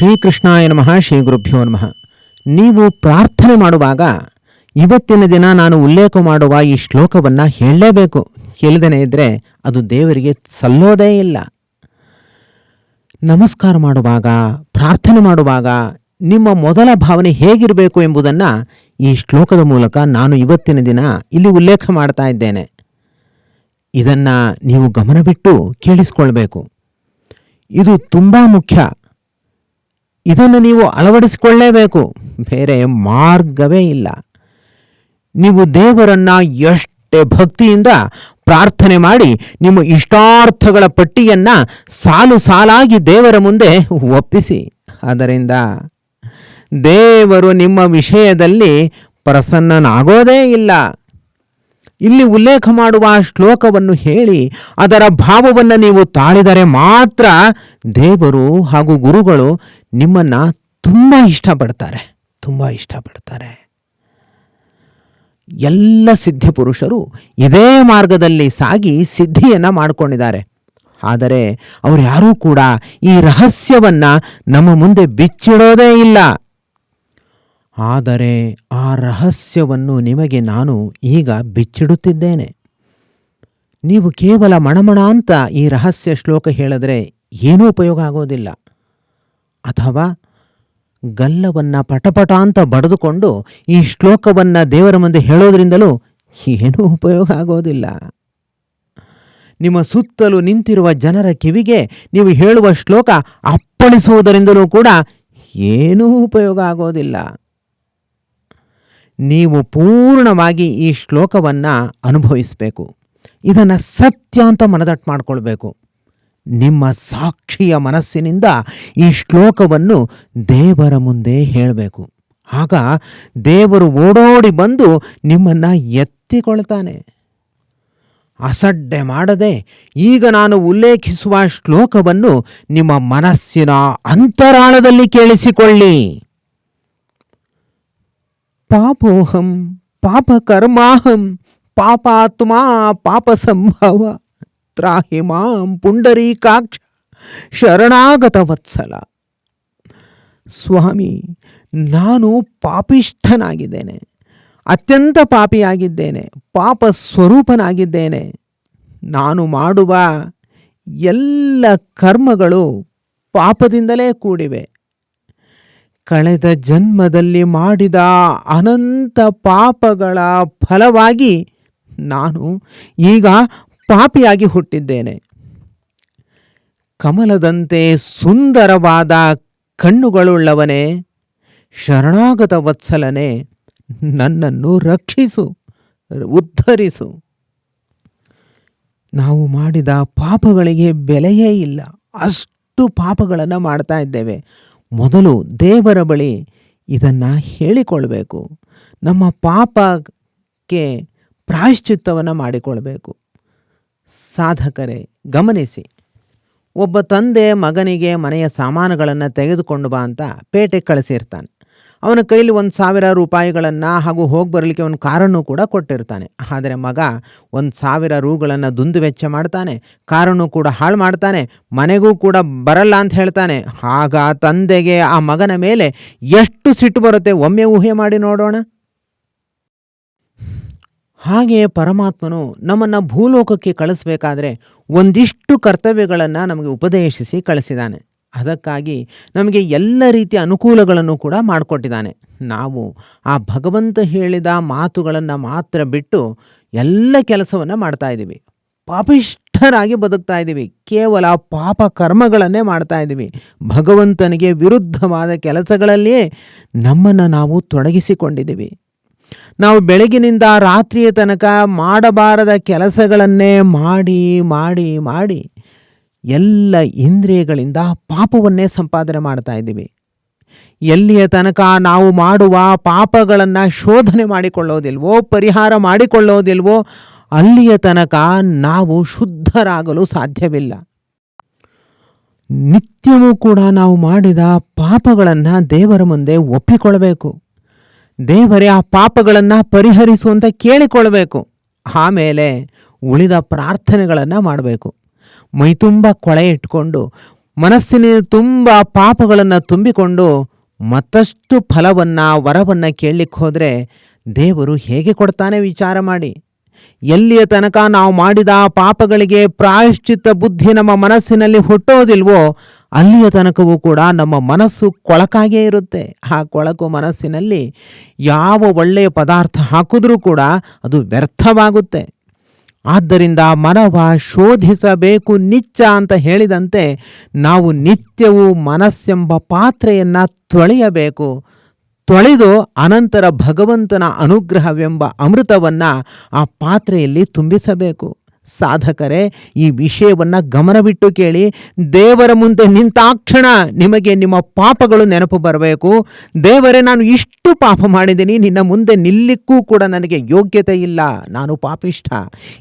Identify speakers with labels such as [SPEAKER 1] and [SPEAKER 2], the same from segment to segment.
[SPEAKER 1] ಶ್ರೀಕೃಷ್ಣಾಯ ನಮಃ ಶ್ರೀ ಗುರುಭ್ಯೋ ನಮಃ. ನೀವು ಪ್ರಾರ್ಥನೆ ಮಾಡುವಾಗ, ಇವತ್ತಿನ ದಿನ ನಾನು ಉಲ್ಲೇಖ ಮಾಡುವ ಈ ಶ್ಲೋಕವನ್ನು ಹೇಳಲೇಬೇಕು. ಕೇಳದೇನೆ ಇದ್ದರೆ ಅದು ದೇವರಿಗೆ ಸಲ್ಲೋದೇ ಇಲ್ಲ. ನಮಸ್ಕಾರ ಮಾಡುವಾಗ, ಪ್ರಾರ್ಥನೆ ಮಾಡುವಾಗ, ನಿಮ್ಮ ಮೊದಲ ಭಾವನೆ ಹೇಗಿರಬೇಕು ಎಂಬುದನ್ನು ಈ ಶ್ಲೋಕದ ಮೂಲಕ ನಾನು ಇವತ್ತಿನ ದಿನ ಇಲ್ಲಿ ಉಲ್ಲೇಖ ಮಾಡ್ತಾ ಇದ್ದೇನೆ. ಇದನ್ನು ನೀವು ಗಮನವಿಟ್ಟು ಕೇಳಿಸ್ಕೊಳ್ಬೇಕು. ಇದು ತುಂಬ ಮುಖ್ಯ. ಇದನ್ನು ನೀವು ಅಳವಡಿಸಿಕೊಳ್ಳೇಬೇಕು. ಬೇರೆ ಮಾರ್ಗವೇ ಇಲ್ಲ. ನೀವು ದೇವರನ್ನು ಎಷ್ಟೇ ಭಕ್ತಿಯಿಂದ ಪ್ರಾರ್ಥನೆ ಮಾಡಿ, ನಿಮ್ಮ ಇಷ್ಟಾರ್ಥಗಳ ಪಟ್ಟಿಯನ್ನು ಸಾಲು ಸಾಲಾಗಿ ದೇವರ ಮುಂದೆ ಒಪ್ಪಿಸಿ. ಅದರಿಂದ ದೇವರು ನಿಮ್ಮ ವಿಷಯದಲ್ಲಿ ಪ್ರಸನ್ನನಾಗೋದೇ ಇಲ್ಲ. ಇಲ್ಲಿ ಉಲ್ಲೇಖ ಮಾಡುವ ಶ್ಲೋಕವನ್ನು ಹೇಳಿ, ಅದರ ಭಾವವನ್ನು ನೀವು ತಾಳಿದರೆ ಮಾತ್ರ ದೇವರು ಹಾಗೂ ಗುರುಗಳು ನಿಮ್ಮನ್ನ ತುಂಬ ಇಷ್ಟಪಡ್ತಾರೆ. ತುಂಬ ಇಷ್ಟಪಡ್ತಾರೆ. ಎಲ್ಲ ಸಿದ್ಧಿ ಪುರುಷರು ಇದೇ ಮಾರ್ಗದಲ್ಲಿ ಸಾಗಿ ಸಿದ್ಧಿಯನ್ನು ಮಾಡಿಕೊಂಡಿದ್ದಾರೆ. ಆದರೆ ಅವರು ಯಾರೂ ಕೂಡ ಈ ರಹಸ್ಯವನ್ನು ನಮ್ಮ ಮುಂದೆ ಬಿಚ್ಚಿಡೋದೇ ಇಲ್ಲ. ಆದರೆ ಆ ರಹಸ್ಯವನ್ನು ನಿಮಗೆ ನಾನು ಈಗ ಬಿಚ್ಚಿಡುತ್ತಿದ್ದೇನೆ. ನೀವು ಕೇವಲ ಮಣಮಣ ಅಂತ ಈ ರಹಸ್ಯ ಶ್ಲೋಕ ಹೇಳಿದ್ರೆ ಏನೂ ಉಪಯೋಗ ಆಗೋದಿಲ್ಲ. ಅಥವಾ ಗಲ್ಲವನ್ನ ಪಟಪಟ ಅಂತ ಬಡಿದುಕೊಂಡು ಈ ಶ್ಲೋಕವನ್ನ ದೇವರ ಮುಂದೆ ಹೇಳೋದ್ರಿಂದಲೂ ಏನೂ ಉಪಯೋಗ ಆಗೋದಿಲ್ಲ. ನಿಮ್ಮ ಸುತ್ತಲೂ ನಿಂತಿರುವ ಜನರ ಕಿವಿಗೆ ನೀವು ಹೇಳುವ ಶ್ಲೋಕ ಅಪ್ಪಳಿಸುವುದರಿಂದಲೂ ಕೂಡ ಏನೂ ಉಪಯೋಗ ಆಗೋದಿಲ್ಲ. ನೀವು ಪೂರ್ಣವಾಗಿ ಈ ಶ್ಲೋಕವನ್ನು ಅನುಭವಿಸಬೇಕು. ಇದನ್ನು ಸತ್ಯ ಅಂತ ಮನದಟ್ಟು ಮಾಡಿಕೊಳ್ಬೇಕು. ನಿಮ್ಮ ಸಾಕ್ಷಿಯ ಮನಸ್ಸಿನಿಂದ ಈ ಶ್ಲೋಕವನ್ನು ದೇವರ ಮುಂದೆ ಹೇಳಬೇಕು. ಆಗ ದೇವರು ಓಡೋಡಿ ಬಂದು ನಿಮ್ಮನ್ನು ಎತ್ತಿಕೊಳ್ತಾನೆ. ಅಸಡ್ಡೆ ಮಾಡದೆ ಈಗ ನಾನು ಉಲ್ಲೇಖಿಸುವ ಶ್ಲೋಕವನ್ನು ನಿಮ್ಮ ಮನಸ್ಸಿನ ಅಂತರಾಳದಲ್ಲಿ ಕೇಳಿಸಿಕೊಳ್ಳಿ. ಪಾಪೋಹಂ, ಪಾಪಕರ್ಮಾಹಂ, ಪಾಪಾತ್ಮ ಪಾಪ ಸಂಭವ ತ್ರಾಹಿ ಮಾಂ ಪುಂಡರೀಕಾಕ್ಷ ಶರಣಾಗತ ವತ್ಸಲ ಸ್ವಾಮಿ ನಾನು ಪಾಪಿಷ್ಠನಾಗಿದ್ದೇನೆ ಅತ್ಯಂತ ಪಾಪಿಯಾಗಿದ್ದೇನೆ ಪಾಪ ಸ್ವರೂಪನಾಗಿದ್ದೇನೆ ನಾನು ಮಾಡುವ ಎಲ್ಲ ಕರ್ಮಗಳು ಪಾಪದಿಂದಲೇ ಕೂಡಿವೆ। ಕಳೆದ ಜನ್ಮದಲ್ಲಿ ಮಾಡಿದ ಅನಂತ ಪಾಪಗಳ ಫಲವಾಗಿ ನಾನು ಈಗ ಪಾಪಿಯಾಗಿ ಹುಟ್ಟಿದ್ದೇನೆ. ಕಮಲದಂತೆ ಸುಂದರವಾದ ಕಣ್ಣುಗಳುಳ್ಳವನೇ, ಶರಣಾಗತ ವತ್ಸಲನೆ, ನನ್ನನ್ನು ರಕ್ಷಿಸು, ಉದ್ಧರಿಸು. ನಾವು ಮಾಡಿದ ಪಾಪಗಳಿಗೆ ಬೆಲೆಯೇ ಇಲ್ಲ. ಅಷ್ಟು ಪಾಪಗಳನ್ನು ಮಾಡ್ತಾ ಇದ್ದೇವೆ. ಮೊದಲು ದೇವರ ಬಳಿ ಇದನ್ನು ಹೇಳಿಕೊಳ್ಬೇಕು. ನಮ್ಮ ಪಾಪಕ್ಕೆ ಪ್ರಾಯಶ್ಚಿತ್ತವನ್ನು ಮಾಡಿಕೊಳ್ಬೇಕು. ಸಾಧಕರೇ, ಗಮನಿಸಿ. ಒಬ್ಬ ತಂದೆ ಮಗನಿಗೆ ಮನೆಯ ಸಾಮಾನುಗಳನ್ನು ತೆಗೆದುಕೊಂಡು ಬಾ ಅಂತ ಪೇಟೆಗೆ ಕಳಿಸಿರ್ತಾನೆ. ಅವನ ಕೈಲಿ ಒಂದು ಸಾವಿರ ರೂಪಾಯಿಗಳನ್ನು ಹಾಗೂ ಹೋಗಿ ಬರಲಿಕ್ಕೆ ಒಂದು ಕಾರನ್ನು ಕೂಡ ಕೊಟ್ಟಿರ್ತಾನೆ. ಆದರೆ ಮಗ ಒಂದು ಸಾವಿರ ರೂಗಳನ್ನು ದುಂದು ವೆಚ್ಚ ಮಾಡ್ತಾನೆ, ಕಾರನ್ನು ಕೂಡ ಹಾಳು ಮಾಡ್ತಾನೆ, ಮನೆಗೂ ಕೂಡ ಬರಲ್ಲ ಅಂತ ಹೇಳ್ತಾನೆ. ಆಗ ತಂದೆಗೆ ಆ ಮಗನ ಮೇಲೆ ಎಷ್ಟು ಸಿಟ್ಟು ಬರುತ್ತೆ ಒಮ್ಮೆ ಊಹೆ ಮಾಡಿ ನೋಡೋಣ. ಹಾಗೆಯೇ ಪರಮಾತ್ಮನು ನಮ್ಮನ್ನು ಭೂಲೋಕಕ್ಕೆ ಕಳಿಸ್ಬೇಕಾದ್ರೆ ಒಂದಿಷ್ಟು ಕರ್ತವ್ಯಗಳನ್ನು ನಮಗೆ ಉಪದೇಶಿಸಿ ಕಳಿಸಿದ್ದಾನೆ ಅದಕ್ಕಾಗಿ ನಮಗೆ ಎಲ್ಲ ರೀತಿಯ ಅನುಕೂಲಗಳನ್ನು ಕೂಡ ಮಾಡಿಕೊಟ್ಟಿದ್ದಾನೆ ನಾವು ಆ ಭಗವಂತ ಹೇಳಿದ ಮಾತುಗಳನ್ನು ಮಾತ್ರ ಬಿಟ್ಟು ಎಲ್ಲ ಕೆಲಸವನ್ನು ಮಾಡ್ತಾ ಇದ್ದೀವಿ. ಪಾಪಿಷ್ಠರಾಗಿ ಬದುಕ್ತಾ ಇದ್ದೀವಿ. ಕೇವಲ ಪಾಪ ಕರ್ಮಗಳನ್ನೇ ಮಾಡ್ತಾ ಇದ್ದೀವಿ. ಭಗವಂತನಿಗೆ ವಿರುದ್ಧವಾದ ಕೆಲಸಗಳಲ್ಲಿಯೇ ನಮ್ಮನ್ನು ನಾವು ತೊಡಗಿಸಿಕೊಂಡಿದ್ದೀವಿ. ನಾವು ಬೆಳಗಿನಿಂದ ರಾತ್ರಿಯ ತನಕ ಮಾಡಬಾರದ ಕೆಲಸಗಳನ್ನೇ ಮಾಡಿ ಮಾಡಿ ಮಾಡಿ ಎಲ್ಲ ಇಂದ್ರಿಯಗಳಿಂದ ಪಾಪವನ್ನೇ ಸಂಪಾದನೆ ಮಾಡ್ತಾ ಇದ್ದೀವಿ. ಎಲ್ಲಿಯ ತನಕ ನಾವು ಮಾಡುವ ಪಾಪಗಳನ್ನು ಶೋಧನೆ ಮಾಡಿಕೊಳ್ಳೋದಿಲ್ವೋ, ಪರಿಹಾರ ಮಾಡಿಕೊಳ್ಳೋದಿಲ್ವೋ, ಅಲ್ಲಿಯ ತನಕ ನಾವು ಶುದ್ಧರಾಗಲು ಸಾಧ್ಯವಿಲ್ಲ. ನಿತ್ಯವೂ ಕೂಡ ನಾವು ಮಾಡಿದ ಪಾಪಗಳನ್ನು ದೇವರ ಮುಂದೆ ಒಪ್ಪಿಕೊಳ್ಬೇಕು. ದೇವರೇ, ಆ ಪಾಪಗಳನ್ನು ಪರಿಹರಿಸು ಅಂತ ಕೇಳಿಕೊಳ್ಬೇಕು. ಆಮೇಲೆ ಉಳಿದ ಪ್ರಾರ್ಥನೆಗಳನ್ನು ಮಾಡಬೇಕು. ಮೈತುಂಬ ಕೊಳೆ ಇಟ್ಕೊಂಡು ಮನಸ್ಸಿನ ತುಂಬ ಪಾಪಗಳನ್ನು ತುಂಬಿಕೊಂಡು, ಮತ್ತಷ್ಟು ಫಲವನ್ನು, ವರವನ್ನು ಕೇಳಲಿಕ್ಕೆ ಹೋದರೆ ದೇವರು ಹೇಗೆ ಕೊಡ್ತಾನೆ ವಿಚಾರ ಮಾಡಿ. ಎಲ್ಲಿಯ ತನಕ ನಾವು ಮಾಡಿದ ಪಾಪಗಳಿಗೆ ಪ್ರಾಯಶ್ಚಿತ್ತ ಬುದ್ಧಿ ನಮ್ಮ ಮನಸ್ಸಿನಲ್ಲಿ ಹುಟ್ಟೋದಿಲ್ವೋ, ಅಲ್ಲಿಯ ತನಕವೂ ಕೂಡ ನಮ್ಮ ಮನಸ್ಸು ಕೊಳಕಾಗೇ ಇರುತ್ತೆ. ಆ ಕೊಳಕು ಮನಸ್ಸಿನಲ್ಲಿ ಯಾವ ಒಳ್ಳೆಯ ಪದಾರ್ಥ ಹಾಕಿದ್ರೂ ಕೂಡ ಅದು ವ್ಯರ್ಥವಾಗುತ್ತೆ. ಆದ್ದರಿಂದ ಮನವ ಶೋಧಿಸಬೇಕು ನಿಚ್ಚ ಅಂತ ಹೇಳಿದಂತೆ ನಾವು ನಿತ್ಯವೂ ಮನಸ್ಸೆಂಬ ಪಾತ್ರೆಯನ್ನು ತೊಳೆಯಬೇಕು. ತೊಳೆದು ಅನಂತರ ಭಗವಂತನ ಅನುಗ್ರಹವೆಂಬ ಅಮೃತವನ್ನು ಆ ಪಾತ್ರೆಯಲ್ಲಿ ತುಂಬಿಸಬೇಕು. ಸಾಧಕರೇ, ಈ ವಿಷಯವನ್ನು ಗಮನವಿಟ್ಟು ಕೇಳಿ, ದೇವರ ಮುಂದೆ ನಿಂತಾಕ್ಷಣ ನಿಮಗೆ ನಿಮ್ಮ ಪಾಪಗಳು ನೆನಪು ಬರಬೇಕು. ದೇವರೇ, ನಾನು ಇಷ್ಟು ಪಾಪ ಮಾಡಿದ್ದೀನಿ, ನಿನ್ನ ಮುಂದೆ ನಿಲ್ಲಿಕ್ಕೂ ಕೂಡ ನನಗೆ ಯೋಗ್ಯತೆ ಇಲ್ಲ, ನಾನು ಪಾಪಿಷ್ಠ.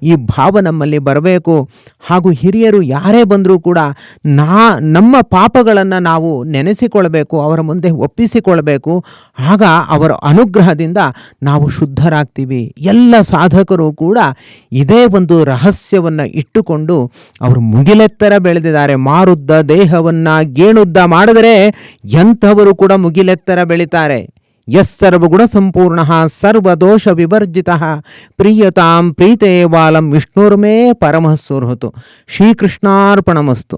[SPEAKER 1] ಈ ಭಾವ ನಮ್ಮಲ್ಲಿ ಬರಬೇಕು. ಹಾಗೂ ಹಿರಿಯರು ಯಾರೇ ಬಂದರೂ ಕೂಡ, ನಾ, ನಮ್ಮ ಪಾಪಗಳನ್ನು ನಾವು ನೆನೆಸಿಕೊಳ್ಬೇಕು, ಅವರ ಮುಂದೆ ಒಪ್ಪಿಸಿಕೊಳ್ಬೇಕು. ಆಗ ಅವರ ಅನುಗ್ರಹದಿಂದ ನಾವು ಶುದ್ಧರಾಗ್ತೀವಿ. ಎಲ್ಲ ಸಾಧಕರು ಕೂಡ ಇದೇ ಒಂದು ರಹಸ್ಯವನ್ನು ಇಟ್ಟುಕೊಂಡು ಅವರು ಮುಗಿಲೆತ್ತರ ಬೆಳೆದಿದ್ದಾರೆ. ಮಾರುದ್ದ ದೇಹವನ್ನು ಗೇಣುದ್ದ ಮಾಡಿದರೆ ಎಂಥವರು ಕೂಡ ಮುಗಿಲೆತ್ತರ ಬೆಳಿತಾರೆ. ಯಸ್ಸರ್ವಗುಣ ಸಂಪೂರ್ಣ ಸರ್ವದೋಷ ವಿವರ್ಜಿತ. ಪ್ರಿಯತಾಂ ಪ್ರೀತೆ ಬಾಲಂ ವಿಷ್ಣುರ್ಮೇ ಪರಮಃ ಸುರ್ಹತು ಶ್ರೀಕೃಷ್ಣಾರ್ಪಣಮಸ್ತು.